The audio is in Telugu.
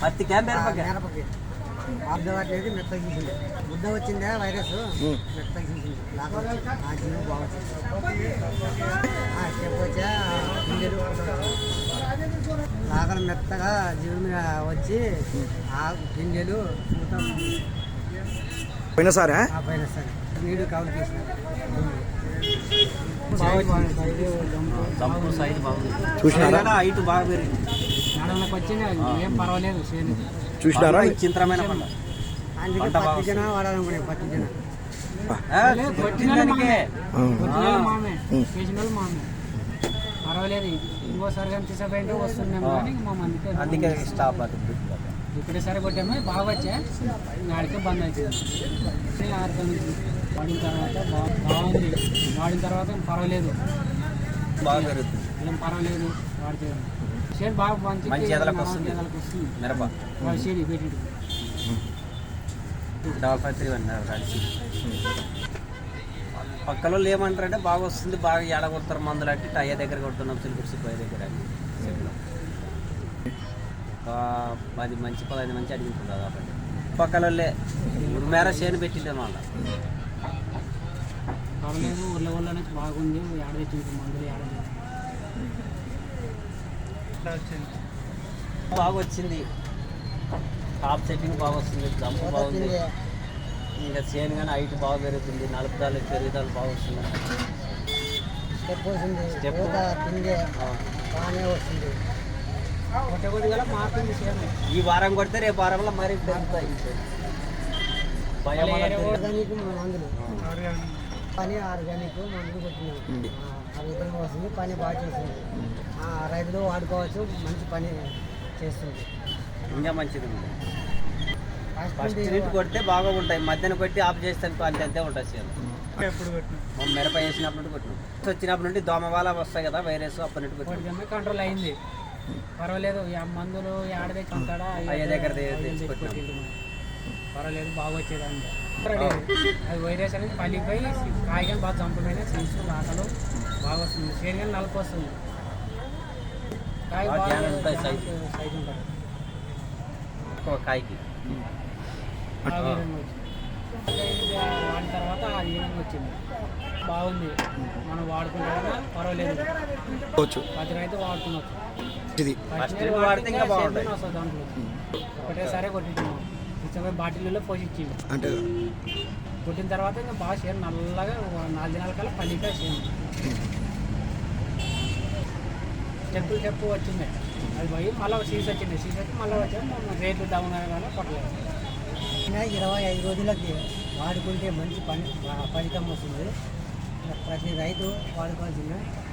పత్తి క్యాంప్ మిరపకి ఆబ్జర్వేట్లేదు మెత్తగా తీసింది ముద్ద వచ్చిందా వైరస్? మెత్తగా తీసింది లాగా ఆ జీవి మెత్తగా జీవి మీద వచ్చి ఆ గింజలు మొత్తం పోయిన సారా పైన సరే నీడు కవర్ చేసినారు? చూసినారా? హైట్ బాగా పెరిగింది. చూసినారా? చింతరమైన పంట. అందుకే పంట పత్తి బాగా జన వాడాలనుకునే పత్తి జన. ఆ, కొట్టిన దానికే. ఆ. కొట్టినోళ్ళు మామే. ఉం. చేసినోళ్ళు మామే. పర్వాలేదు ఇంకోసారి కానీ. కానీ మా అందుకే అందుకే స్టాప్ ఇప్పుడే సరే కొట్టాము బాగా వచ్చా? బంద్ అవుతుంది ఆరు నుంచి వాడిన తర్వాత బా- బాగుంది. వాడిన తర్వాత పర్వాలేదు. బాగా ఏం పర్వాలేదు వాడితే షేడ్ బాగా మంచి మంచి ఎదలకు వస్తుంది. ఎదలకు వస్తుంది. మిరప. వాడి షేడ్ పెట్టి డబల్ ఫైవ్ త్రీ వన్ కలిసి పక్కలో ఏమంటారంటే బాగా వస్తుంది బాగా ఏడ కొడతారు మందులు అంటే టయ్య దగ్గర కొడుతున్నాం సిల్కుడు సిబ్బాయి దగ్గర అని. ఒక పది మంచి పదహైదు మంచి అడిగింటుంది కాబట్టి పక్కలే మేర చేను పెట్టిండే మళ్ళీ పర్వాలేదు ఊళ్ళో బాగుంది ఏడ తెచ్చింది ఏడ బాగా వచ్చింది. టాప్ సెట్టింగ్ బాగా వస్తుంది జంప్ బాగుంది. ఇంకా చేను కానీ హైట్ బాగా పెరుగుతుంది నలుపుదాలు పెరుగుదల బాగా వస్తుంది. స్టెప్ వస్తుంది. ఆ. బాగానే వస్తుంది. ఈ వారం కొడితే రేపు వారంలో మరి పెరుగుతాయి. భయం పని ఆర్గానిక్ మందులు కొట్టినాం. ఆ విధంగా వస్తుంది పని బాగా చేస్తుంది. ఆ, రైతులు వాడుకోవచ్చు మంచి పని చేస్తుంది. ఇంకా మంచిది. ఉంది ఫస్ట్ నీటి కొడితే బాగా ఉంటాయి మధ్యన కొట్టి ఆఫ్ చేస్తే అంతే అంతే ఉంటుంది చేను ఎప్పుడు కొట్టినాం మనం మిరప వేసినప్పుడు నుండి కొట్టినాం. వచ్చినప్పటి నుండి దోమ వాళ్ళ వస్తాయి కదా వైరస్ అప్పటి నుండి కంట్రోల్ అయింది. పర్వాలేదు ఈ మందులు ఆడ తెచ్చుకుంటాడా అయ్య దగ్గర తె- తెచ్చుకుంటాం. పర్వాలేదు బాగా వచ్చేదాన్ని అది వైరస్ అనేది పలిపోయి కాయగానే బాగా చంపమైన సీడ్స్ లాటలు బాగా వస్తుంది. చేను కానీ నలుపు వస్తుంది. కాయ సైజు. ఉంటుంది ఒక కాయకి. వాడిన తర్వాత అది ఏమైనా వచ్చింది. బాగుంది. మనం వాడుకుంటే పర్వాలేదు. పది రైతు దాంట్లో. ఒకటేసారి కొట్టించాము ఇచ్చే బాటిల్లో పోషించింది. అంటే? కొట్టిన తర్వాత ఇంకా బాగా చేను నల్లగా ఒక నాలుగు దినాల కల్లా పల్లిగా చేను చెప్పులు చెప్పు వచ్చింది. అది పోయి మళ్ళీ సీస్ వచ్చింది. సీస్ వచ్చి మళ్ళీ వచ్చాము రేట్లు డౌన్ అయ్యే కొట్టలేదు. ఇరవై ఐదు రోజులకి వాడుకుంటే మంచి పని ఫలితం వస్తుంది. ప్రతి రైతు వాడుకోవాల్సిందే.